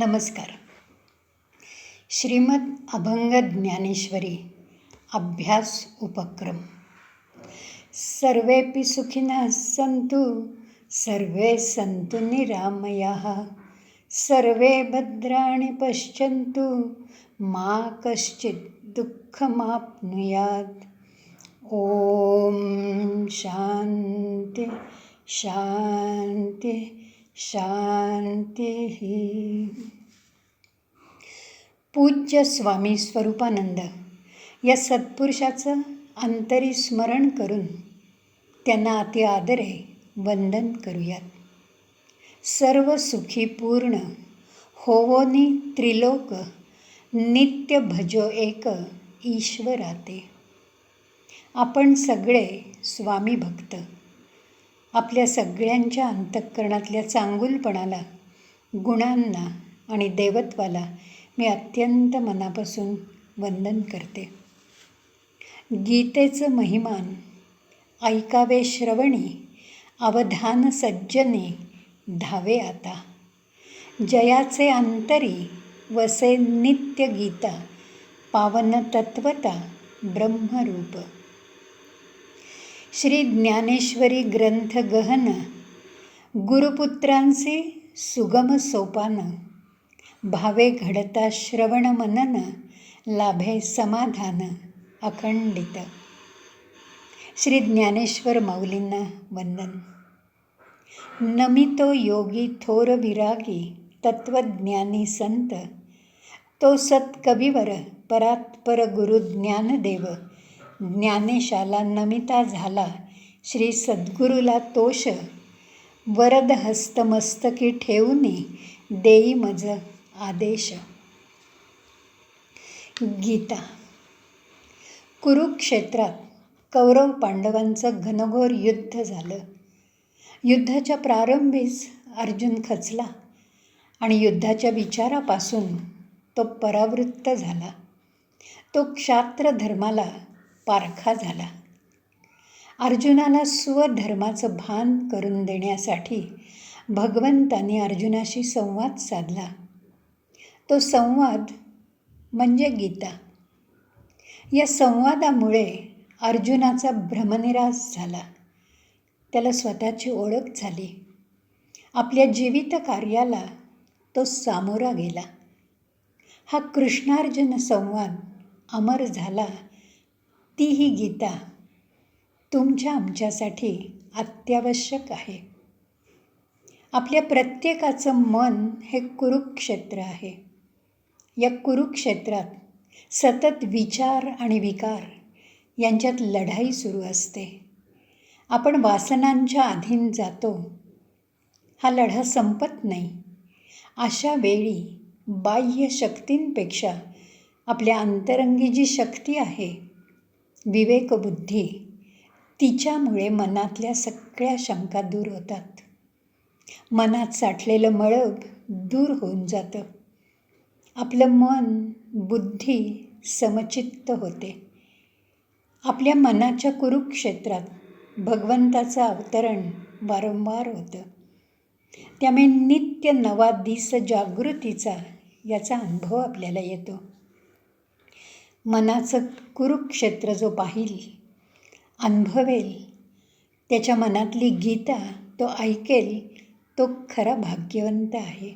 नमस्कार. श्रीमद अभंग ज्ञानेश्वरी अभ्यास उपक्रम. सर्वेपि सुखिनः सन्तु सर्वे सन्तु निरामयाः सर्वे भद्राणि पश्यन्तु मा कश्चित् दुःखमाप्नुयात्. ॐ शान्ति शान्ति। शांती। पूज्य स्वामी स्वरूपानंद या सत्पुरुषाचं अंतरी स्मरण करून त्यांना अति आदरे वंदन करूयात. सर्व सुखी पूर्ण होवोनी त्रिलोक नित्य भजो एक ईश्वराते. आपण सगळे स्वामी भक्त. आपल्या सगळ्यांच्या अंतःकरणातल्या चांगुलपणाला गुणांना आणि देवत्वाला मी अत्यंत मनापासून वंदन करते. गीतेचं महिमान ऐकावे श्रवणी अवधान सज्जने धावे आता. जयाचे अंतरी वसे नित्य गीता पावन तत्वता ब्रह्मरूप. श्री ज्ञानेश्वरी ग्रंथ गहन गुरुपुत्रांचे सुगम सोपान भावे घडता श्रवण मनन लाभे समाधान अखंडित. श्री ज्ञानेश्वर माऊलींना वंदन. नमितो योगी थोर विरागी तत्वज्ञानी संत तो सत्कविवर परात्पर गुरु ज्ञानदेव ज्ञानेशाला नमिता झाला. श्री सद्गुरूला तोष वरद हस्तमस्तकी ठेवूनी देई मज आदेश. गीता. कुरुक्षेत्रात कौरव पांडवांचं घनघोर युद्ध झालं. युद्धाच्या प्रारंभीच अर्जुन खचला आणि युद्धाच्या विचारापासून तो परावृत्त झाला. तो क्षात्र धर्माला पारखा झाला. अर्जुनाला स्वधर्माचं भान करून देण्यासाठी भगवंताने अर्जुनाशी संवाद साधला. तो संवाद म्हणजे गीता. या संवादामुळे अर्जुनाचा भ्रमनिरास झाला. त्याला स्वतःची ओळख झाली. आपल्या जीवित कार्याला तो सामोरा गेला. हा कृष्णार्जुन संवाद अमर झाला. ती ही गीता तुमच्या आमच्यासाठी अत्यावश्यक आहे. आपल्या प्रत्येकाचं मन हे कुरुक्षेत्र आहे. या कुरुक्षेत्रात सतत विचार आणि विकार यांच्यात लढाई सुरू असते. आपण वासनांच्या अधीन जातो. हा लढा संपत नाही. अशा वेळी बाह्य शक्तींपेक्षा आपल्या अंतरंगी जी शक्ती आहे विवेकबुद्धी तिच्यामुळे मनातल्या सगळ्या शंका दूर होतात. मनात साठलेलं मळब दूर होऊन जातं. आपलं मन बुद्धी समचित्त होते. आपल्या मनाच्या कुरुक्षेत्रात भगवंताचं अवतरण वारंवार होतं. त्यामुळे नित्य नवा दिस जागृतीचा याचा अनुभव आपल्याला येतो. मनाचं कुरुक्षेत्र जो पाहिल अनुभवेल त्याच्या मनातली गीता तो ऐकेल तो खरा भाग्यवंत आहे.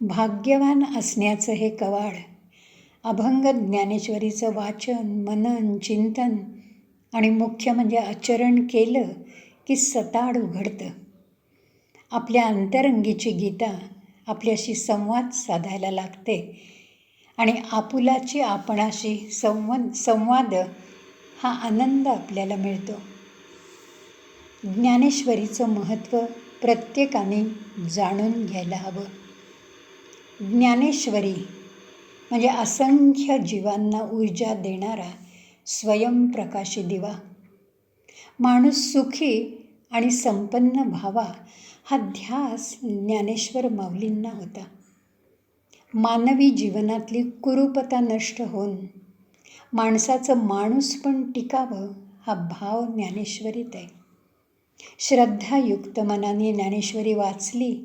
भाग्यवान असण्याचं हे कवाड अभंग ज्ञानेश्वरीचं वाचन मनन चिंतन आणि मुख्य म्हणजे आचरण केलं की सताड उघडतं. आपल्या अंतरंगीची गीता आपल्याशी संवाद साधायला लागते आणि आपुलाची आपणाशी संवन संवाद हा आनंद आपल्याला मिळतो. ज्ञानेश्वरीचं महत्त्व प्रत्येकाने जाणून घ्यायला हवं. ज्ञानेश्वरी म्हणजे असंख्य जीवांना ऊर्जा देणारा स्वयंप्रकाशी दिवा. माणूस सुखी आणि संपन्न व्हावा हा ध्यास ज्ञानेश्वर माऊलींना होता. मानवी जीवनातली कुरूपता नष्ट होऊन माणसाचं माणूस पण टिकावं हा भाव ज्ञानेश्वरीत आहे. श्रद्धायुक्त मनाने ज्ञानेश्वरी वाचली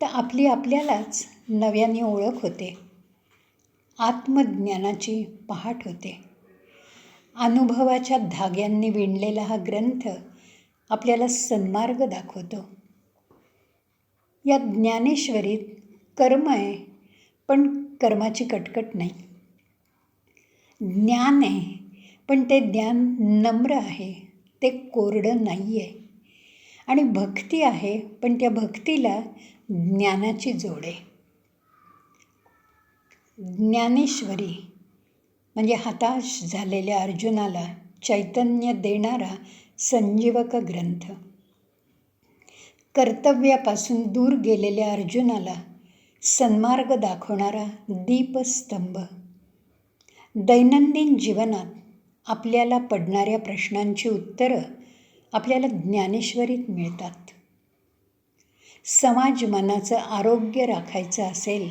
तर आपली आपल्यालाच नव्याने ओळख होते. आत्मज्ञानाची पहाट होते. अनुभवाच्या धाग्यांनी विणलेला हा ग्रंथ आपल्याला सन्मार्ग दाखवतो. या ज्ञानेश्वरीत कर्म आहे पण कर्माची कटकट नाही. ज्ञान आहे पण ते ज्ञान नम्र आहे ते कोरडं नाही आहे आणि भक्ती आहे पण त्या भक्तीला ज्ञानाची जोड आहे. ज्ञानेश्वरी म्हणजे हताश झालेल्या अर्जुनाला चैतन्य देणारा संजीवक ग्रंथ. कर्तव्यापासून दूर गेलेल्या अर्जुनाला सन्मार्ग दाखवणारा दीपस्तंभ. दैनंदिन जीवनात आपल्याला पडणाऱ्या प्रश्नांची उत्तरं आपल्याला ज्ञानेश्वरीत मिळतात. समाज मनाचं आरोग्य राखायचं असेल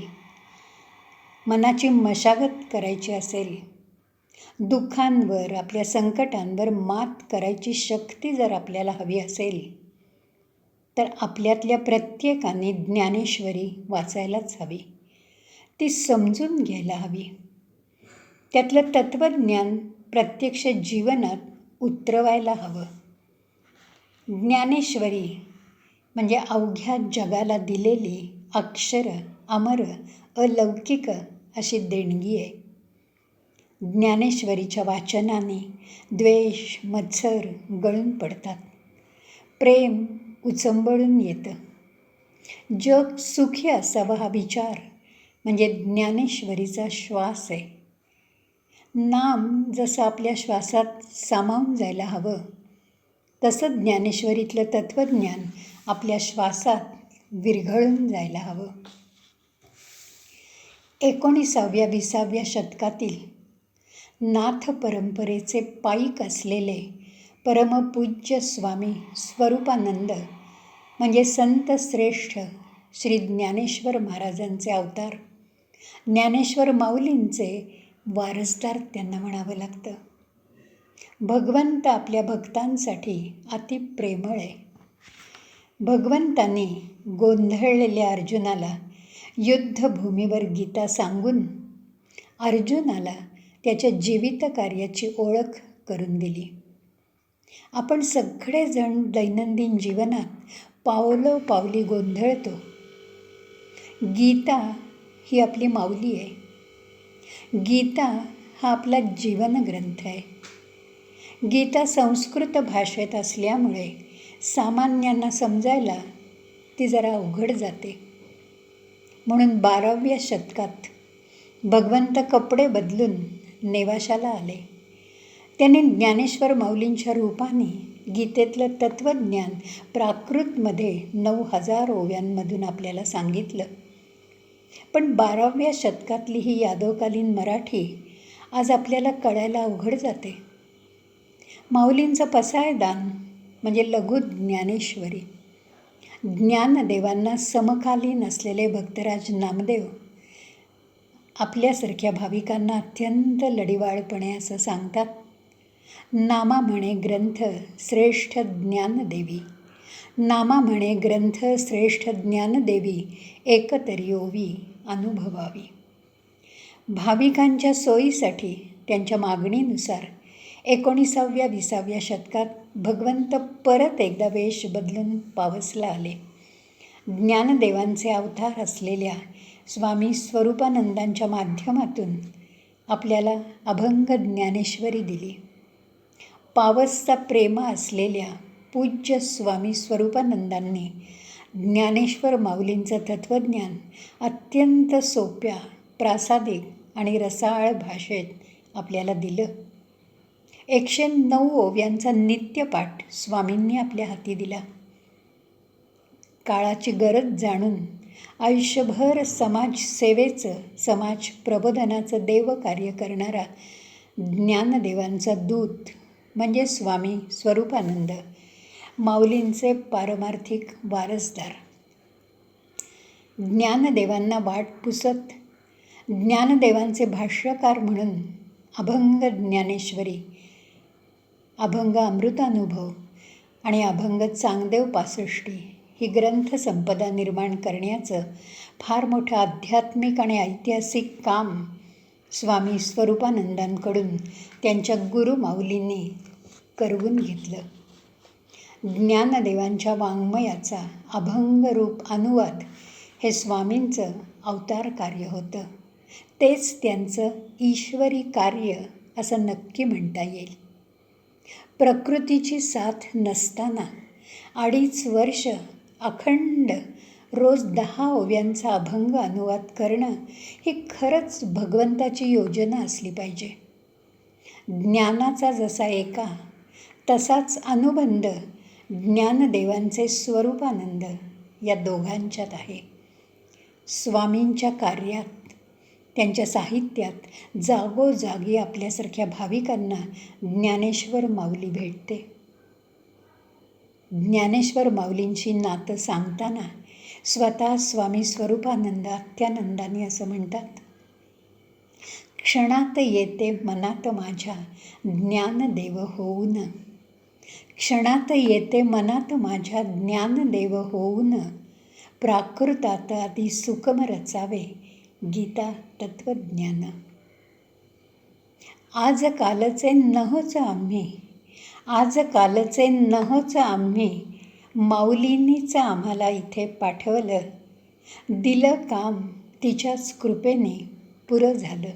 मनाची मशागत करायची असेल दुःखांवर आपल्या संकटांवर मात करायची शक्ती जर आपल्याला हवी असेल तर आपल्यातल्या प्रत्येकाने ज्ञानेश्वरी वाचायलाच हवी. ती समजून घ्यायला हवी. त्यातलं तत्त्वज्ञान प्रत्यक्ष जीवनात उतरवायला हवं. ज्ञानेश्वरी म्हणजे अवघ्या जगाला दिलेली अक्षर अमर अलौकिक अशी देणगी आहे. ज्ञानेश्वरीच्या वाचनाने द्वेष मत्सर गळून पडतात. प्रेम उचंबळून येतं. जग सुखी असावं हा विचार म्हणजे ज्ञानेश्वरीचा श्वास आहे. नाम जसं आपल्या श्वासात सामावून जायला हवं तसं ज्ञानेश्वरीतलं तत्त्वज्ञान आपल्या श्वासात विरघळून जायला हवं. एकोणीसाव्या विसाव्या शतकातील नाथ परंपरेचे पाईक असलेले परमपूज्य स्वामी स्वरूपानंद म्हणजे संत श्रेष्ठ श्री ज्ञानेश्वर महाराजांचे अवतार. ज्ञानेश्वर माऊलींचे वारसदार त्यांना म्हणावं लागतं. भगवंत आपल्या भक्तांसाठी अति प्रेमळ आहे. भगवंतांनी गोंधळलेल्या अर्जुनाला युद्धभूमीवर गीता सांगून अर्जुनाला त्याच्या जीवित कार्याची ओळख करून दिली. आपण सगळेजण दैनंदिन जीवनात पावलो पावली गोंधळतो. गीता ही आपली माऊली आहे. गीता हा आपला जीवनग्रंथ आहे. गीता संस्कृत भाषेत असल्यामुळे सामान्यांना समजायला ती जरा अवघड जाते. म्हणून बाराव्या शतकात भगवंत कपडे बदलून नेवाशाला आले. त्यांनी ज्ञानेश्वर माऊलींच्या रूपाने गीतेतलं तत्त्वज्ञान प्राकृतमध्ये नऊ हजार ओव्यांमधून आपल्याला सांगितलं. पण बाराव्या शतकातली ही यादवकालीन मराठी आज आपल्याला कळायला अवघड जाते. माऊलींचं पसायदान म्हणजे लघु ज्ञानेश्वरी. ज्ञानदेवांना समकालीन असलेले भक्तराज नामदेव आपल्यासारख्या भाविकांना अत्यंत लढीवाळपणे असं सांगतात. नामा म्हणे ग्रंथ श्रेष्ठ ज्ञानदेवी नामा म्हणे ग्रंथ श्रेष्ठ ज्ञानदेवी एकतरी ओवी अनुभवावी. भाविकांच्या सोयीसाठी त्यांच्या मागणीनुसार एकोणीसाव्या विसाव्या शतकात भगवंत परत एकदा वेश बदलून पावसला आले. ज्ञानदेवांचे अवतार असलेल्या स्वामी स्वरूपानंदांच्या माध्यमातून आपल्याला अभंग ज्ञानेश्वरी दिली. पावसचा प्रेम असलेल्या पूज्य स्वामी स्वरूपानंदांनी ज्ञानेश्वर माऊलींचं तत्त्वज्ञान अत्यंत सोप्या प्रासादिक आणि रसाळ भाषेत आपल्याला दिलं. एकशे नऊ ओव्यांचा नित्यपाठ स्वामींनी आपल्या हाती दिला. काळाची गरज जाणून आयुष्यभर समाजसेवेचं समाज प्रबोधनाचं देवकार्य करणारा ज्ञानदेवांचा दूत म्हणजे स्वामी स्वरूपानंद माऊलींचे पारमार्थिक वारसदार. ज्ञानदेवांना वाट पुसत ज्ञानदेवांचे भाष्यकार म्हणून अभंग ज्ञानेश्वरी अभंग अमृतानुभव आणि अभंग चांगदेव पासष्टी ही ग्रंथसंपदा निर्माण करण्याचं फार मोठं आध्यात्मिक आणि ऐतिहासिक काम स्वामी स्वरूपानंदांकडून त्यांच्या गुरुमाऊलींनी करवून घेतलं. ज्ञानदेवांच्या वाङ्मयाचा अभंगरूप अनुवाद हे स्वामींचं अवतार कार्य होतं. तेच त्यांचं ईश्वरी कार्य असं नक्की म्हणता येईल. प्रकृतीची साथ नसताना अडीच वर्ष अखंड रोज दहा ओव्यांचा अभंग अनुवाद करणं ही खरंच भगवंताची योजना असली पाहिजे. ज्ञानाचा जसा एका तसाच अनुबंध ज्ञानदेवांचे स्वरूपानंद या दोघांच्यात आहे. स्वामींच्या कार्यात त्यांच्या साहित्यात जागोजागी आपल्यासारख्या भाविकांना ज्ञानेश्वर माऊली भेटते. ज्ञानेश्वर माऊलींची नातं सांगताना स्वतः स्वामी स्वरूपानंद अत्यानंदाने असं म्हणतात. क्षणात येते मनात माझ्या ज्ञानदेव होऊन. क्षणात येते मनात माझ्या ज्ञानदेव होऊन. प्राकृतात आधी सुखम रचावे गीता तत्वज्ञान आज कालचे नहोच आम्ही. आज कालचे नहोच आम्ही. माऊलींनीच आम्हाला इथे पाठवलं. दिलं काम तिच्याच कृपेने पुरं झालं.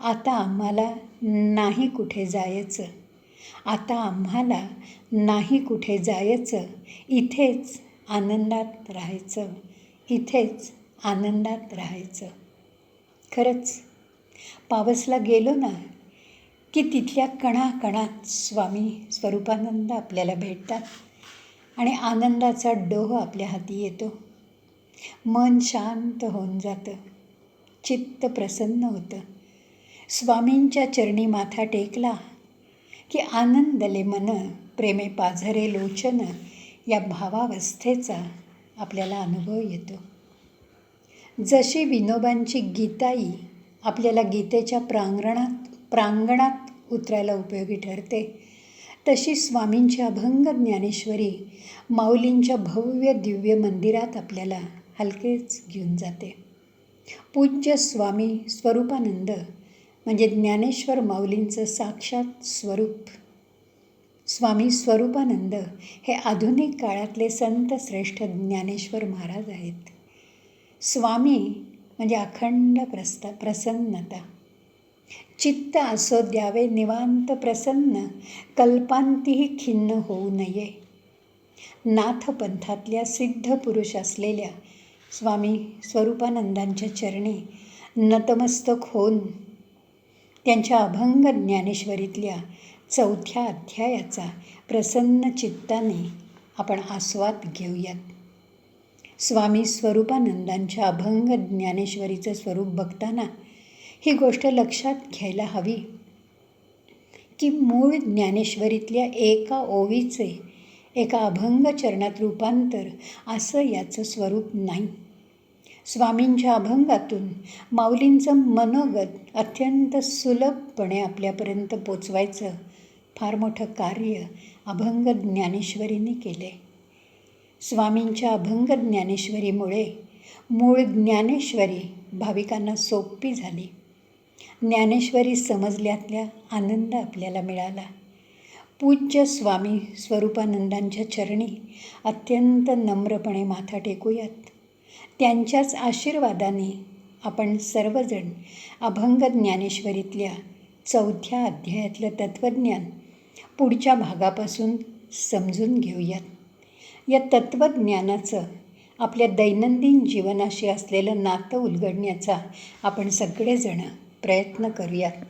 आता आम्हाला नाही कुठे जायचं. आता आम्हाला नाही कुठे जायचं. इथेच आनंदात राहायचं. इथेच आनंदात राहायचं. खरंच पावसला गेलो ना की तिथल्या कणाकणात स्वामी स्वरूपानंद आपल्याला भेटतात. आणि आनंदाचा डोह आपल्या हाती येतो. मन शांत होऊन जातं. चित्त प्रसन्न होतं. स्वामींच्या चरणी माथा टेकला की आनंदले मन प्रेमे पाझरे लोचन या भावावस्थेचा आपल्याला अनुभव येतो. जशी विनोबांची गीताई आपल्याला गीतेच्या प्रांगणात प्रांगणात उतरायला उपयोगी ठरते तशी स्वामींची अभंग ज्ञानेश्वरी माऊलींच्या भव्य दिव्य मंदिरात आपल्याला हलकेच घेऊन जाते. पूज्य स्वामी स्वरूपानंद म्हणजे ज्ञानेश्वर माऊलींचं साक्षात स्वरूप. स्वामी स्वरूपानंद हे आधुनिक काळातले संत श्रेष्ठ ज्ञानेश्वर महाराज आहेत. स्वामी म्हणजे अखंड प्रस्ता प्रसन्नता. चित्त असो द्यावे निवांत प्रसन्न कल्पांतीही खिन्न होऊ नये. नाथपंथातल्या सिद्ध पुरुष असलेल्या स्वामी स्वरूपानंदांच्या चरणी नतमस्तक होऊन त्यांच्या अभंग ज्ञानेश्वरीतल्या चौथ्या अध्यायाचा प्रसन्न चित्ताने आपण आस्वाद घेऊयात. स्वामी स्वरूपानंदांच्या अभंग ज्ञानेश्वरीचं स्वरूप बघताना ही गोष्ट लक्षात घ्यायला हवी की मूळ ज्ञानेश्वरीतल्या एका ओवीचे एका अभंग चरणात रूपांतर असं याचं स्वरूप नाही. स्वामींच्या अभंगातून माऊलींचं मनोगत अत्यंत सुलभपणे आपल्यापर्यंत पोचवायचं फार मोठं कार्य अभंग ज्ञानेश्वरीने केले. स्वामींच्या अभंग ज्ञानेश्वरीमुळे मूळ ज्ञानेश्वरी भाविकांना सोपी झाली. ज्ञानेश्वरी समजल्यातल्या आनंद आपल्याला मिळाला. पूज्य स्वामी स्वरूपानंदांच्या चरणी अत्यंत नम्रपणे माथा टेकूयात. त्यांच्याच आशीर्वादाने आपण सर्वजण अभंग ज्ञानेश्वरीतल्या चौथ्या अध्यायातलं तत्त्वज्ञान पुढच्या भागापासून समजून घेऊयात. या तत्त्वज्ञानाचं आपल्या दैनंदिन जीवनाशी असलेलं नातं उलगडण्याचा आपण सगळेजणं प्रयत्न करूयात